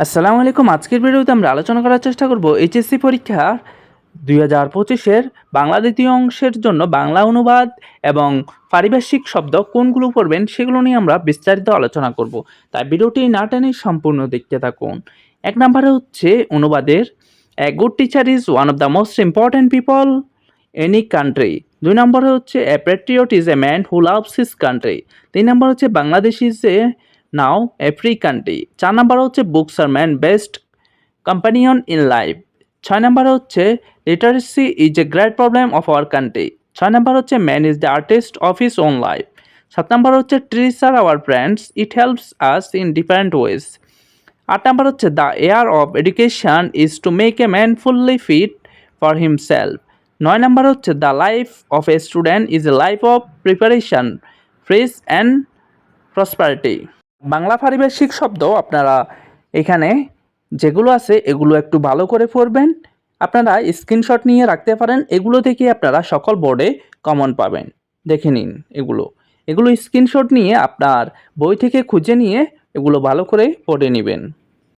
আসসালামু আলাইকুম। আজকের ভিডিওতে আমরা আলোচনা করার চেষ্টা করব এইচএসসি পরীক্ষা দুই হাজার পঁচিশের বাংলা দ্বিতীয় অংশের জন্য বাংলা অনুবাদ এবং পারিভাষিক শব্দ কোনগুলো পড়বেন সেগুলো নিয়ে আমরা বিস্তারিত আলোচনা করব। তাই ভিডিওটি না টেনে সম্পূর্ণ দেখতে থাকুন। এক নম্বরে হচ্ছে অনুবাদের a good teacher is one of the most important people any country দুই নম্বরে হচ্ছে a patriot is a man who loves his country তিন নম্বর হচ্ছে Bangladesh is a now every country চার নাম্বার হচ্ছে books are man best companion in life ছয় number হচ্ছে literacy is a great problem of our country ছয় number হচ্ছে man is the artist of his own life সাত number হচ্ছে trees are our friends it helps us in different ways আট number হচ্ছে the aim of education is to make a man fully fit for himself নয় number হচ্ছে the life of a student is a life of preparation fresh and prosperity Bangla পারিভাষিক শব্দ আপনারা এখানে যেগুলো আছে এগুলো একটু ভালো করে পড়বেন। আপনারা স্ক্রিনশট নিয়ে রাখতে পারেন, এগুলো থেকে আপনারা সকল বোর্ডে কমন পাবেন। দেখে নিন এগুলো। এগুলো স্ক্রিনশট নিয়ে আপনার বই থেকে খুঁজে নিয়ে এগুলো ভালো করে পড়ে নেবেন।